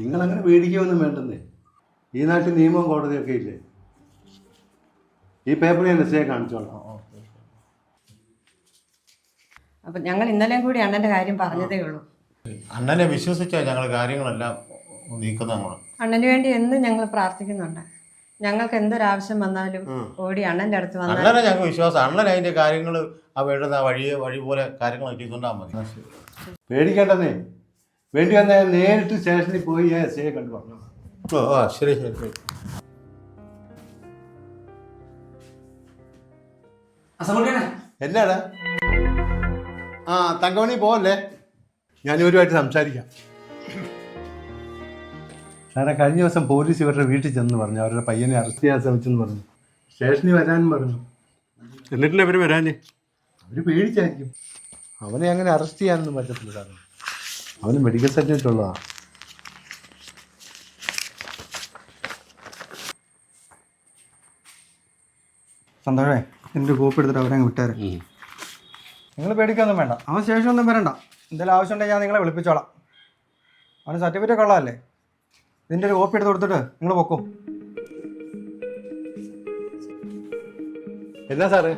നിങ്ങൾ അങ്ങനെ പേടിക്കുകയൊന്നും വേണ്ടെന്നേ. ഈ നാട്ടിൽ നിയമവും കോടതിയൊക്കെ ഇല്ലേ? ഈ പേപ്പർ ഞാൻ എസ് കാണിച്ചോളാം. അപ്പം ഞങ്ങൾ ഇന്നലെയും കൂടി അണ്ണന്റെ കാര്യം പറഞ്ഞതേ ഉള്ളൂ. അണ്ണനെ വിശ്വസിച്ചാൽ ഞങ്ങൾ കാര്യങ്ങളെല്ലാം നീക്കുന്ന നമ്മൾ അണ്ണന് വേണ്ടി എന്നും ഞങ്ങൾ പ്രാർത്ഥിക്കുന്നുണ്ട്. ഞങ്ങൾക്ക് എന്തൊരാവശ്യം വന്നാലും ഓടി അണ്ണന്റെ അടുത്ത് വന്നാൽ അണ്ണനെ ഞങ്ങൾക്ക് വിശ്വാസം അണ്ണൻ അതിന്റെ കാര്യങ്ങൾ ആ വേണ്ടുന്ന വഴിയെ വഴി പോലെ കാര്യങ്ങൾ ചെയ്തുകൊണ്ടാൽ മതി. പേടിക്കേണ്ടെന്നേ. വേണ്ടി വന്നാൽ നേരിട്ട് സ്റ്റേഷനിൽ പോയി ഞാൻ എസ് ഐയെ കണ്ടു. പറഞ്ഞു ഓ ആ ശരി ശരി ശരി. എന്നാടാ? ആ തങ്കമണി പോവല്ലേ? ഞാനിവരുമായിട്ട് സംസാരിക്കാം. സാറേ കഴിഞ്ഞ ദിവസം പോലീസ് ഇവരുടെ വീട്ടിൽ ചെന്ന് പറഞ്ഞു. അവരുടെ പയ്യനെ അറസ്റ്റ് ചെയ്യാൻ ശ്രമിച്ചെന്ന് പറഞ്ഞു. സ്റ്റേഷനിൽ വരാനും പറഞ്ഞു. എന്നിട്ടില്ല അവർ വരാനേ? അവർ പേടിച്ചായിരിക്കും. അവനെ അങ്ങനെ അറസ്റ്റ് ചെയ്യാനൊന്നും പറ്റത്തില്ല സാറേ. അവന് മെഡിക്കൽ സർട്ടിഫിക്കറ്റ് ഉള്ളതാണ് സന്തോഷേ എന്റെ കോപ്പി എടുത്തിട്ട് അവരെ അങ്ങ് വിട്ടേരെ. നിങ്ങൾ പേടിക്കൊന്നും വേണ്ട. അവൻ ശേഷം ഒന്നും വരണ്ട. എന്തെങ്കിലും ആവശ്യമുണ്ടെങ്കിൽ ഞാൻ നിങ്ങളെ വിളിപ്പിച്ചോളാം. അവന് സർട്ടിഫിക്കറ്റ് ഒക്കെ ഉള്ളതല്ലേ? ഇതിന്റെ ഒരു കോപ്പി എടുത്ത് കൊടുത്തിട്ട് നിങ്ങൾ പൊക്കും. എന്നാ സാറേ?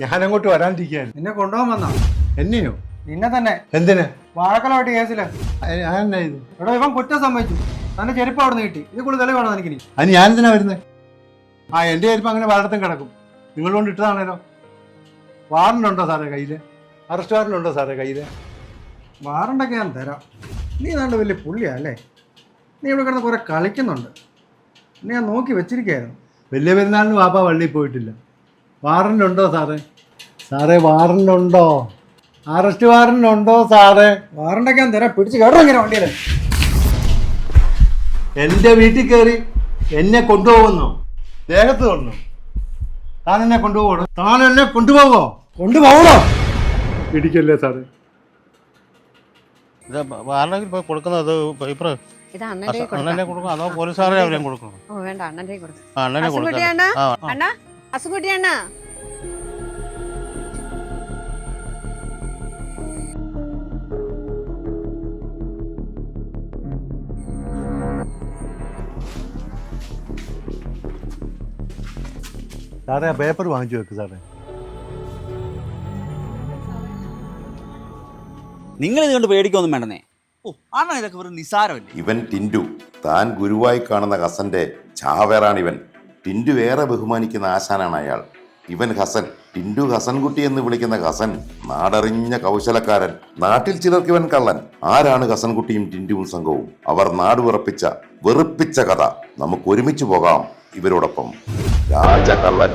ഞാൻ ഞാനങ്ങോട്ട് വരാണ്ടിരിക്കുകയാണ് എന്നെ കൊണ്ടുപോകാൻ വന്നാ എന്നെയോ? നിന്നെ തന്നെ. എന്തിനെ? വാഴക്കലോട്ട് കേസിൽ. ഇവൻ കുറ്റം സമ്മതിച്ചു. തന്റെ ചെരുപ്പ് അവിടെ നിന്ന് കിട്ടി. ഇത് കൂടുതൽ തെളിവാണോ എനിക്ക് അത് ഞാൻ എന്തിനാ വരുന്നത് ആ എന്റെ ചെരുപ്പ് അങ്ങനെ പലയിടത്തും കിടക്കും. നിങ്ങൾ കൊണ്ട് ഇട്ടതാണല്ലോ വാറണ്ടുണ്ടോ സാറേ കയ്യിൽ? അറസ്റ്റ് വാറണ്ട് ഉണ്ടോ സാറേ കയ്യിൽ? വാറണ്ടൊക്കെ ഞാൻ തരാം. നീ നല്ല വലിയ പുള്ളിയാ അല്ലേ? നീ ഇവിടെ കിടന്ന് കുറെ കളിക്കുന്നുണ്ട്. നീ ഞാൻ നോക്കി വെച്ചിരിക്കുകയായിരുന്നു. വലിയ പെരുന്നാളിന് വാപ്പ വള്ളിയിൽ പോയിട്ടില്ല. വാറണ്ട് ഉണ്ടോ സാറേ? സാറേ വാറണ്ട് ഉണ്ടോ അറസ്റ്റ് വാറന്റ് ഉണ്ടോ സാറേ? വാറണ്ടൊക്കെ ഞാൻ തരാം. പിടിച്ച് കേട്ടോ ഇങ്ങനെ വണ്ടിയിൽ എന്റെ വീട്ടിൽ കയറി എന്നെ കൊണ്ടുപോകുന്നു. ദേഹത്ത് കൊണ്ടു താൻ എന്നെ കൊണ്ടുപോകണോ താൻ എന്നെ കൊണ്ടുപോകോ? കൊണ്ടുപോകണോ? പിടിക്കല്ലേ സാറേ? ഇത് പോയി കൊടുക്കുന്നത് പേപ്പർ ഇത് അണ്ണന്റെ അണ്ണനെ കൊടുക്കണം? അതോ പോലീസുകാരെ അവരെയും കൊടുക്കണം? ഓ വേണ്ട. അണ്ണന്റെ കൊടുക്കാം. ആ അണ്ണനെ അണ്ണ ആ അണ്ണ? അസുകുട്ടി സാറേ ആ പേപ്പർ വാങ്ങിച്ചു വെക്ക് സാറേ. നിങ്ങൾ ഇതുകൊണ്ട് പേടിക്കൊന്നും വേണ്ടേ ഓ ആണോ ഇതൊക്കെ വെറും നിസാരമല്ലേ? ഇവൻ ടിൻഡു. താൻ ഗുരുവായി കാണുന്ന ഹസന്റെ ചാവേറാണിവൻ ടിൻഡു ഏറെ ബഹുമാനിക്കുന്ന ആശാനാണ് അയാൾ. ഇവൻ ഹസൻ ടിൻഡു ഹസൻകുട്ടി എന്ന് വിളിക്കുന്ന ഹസൻ നാടറിഞ്ഞ കൗശലക്കാരൻ. നാട്ടിൽ ചിലർക്ക് ഇവൻ കള്ളൻ. ആരാണ് ഹസൻകുട്ടിയും ടിൻഡുവും സംഘവും? അവർ നാട് വിറപ്പിച്ച വെറുപ്പിച്ച കഥ. നമുക്ക് ഒരുമിച്ച് പോകാം ഇവരോടൊപ്പം. രാജകള്ളൻ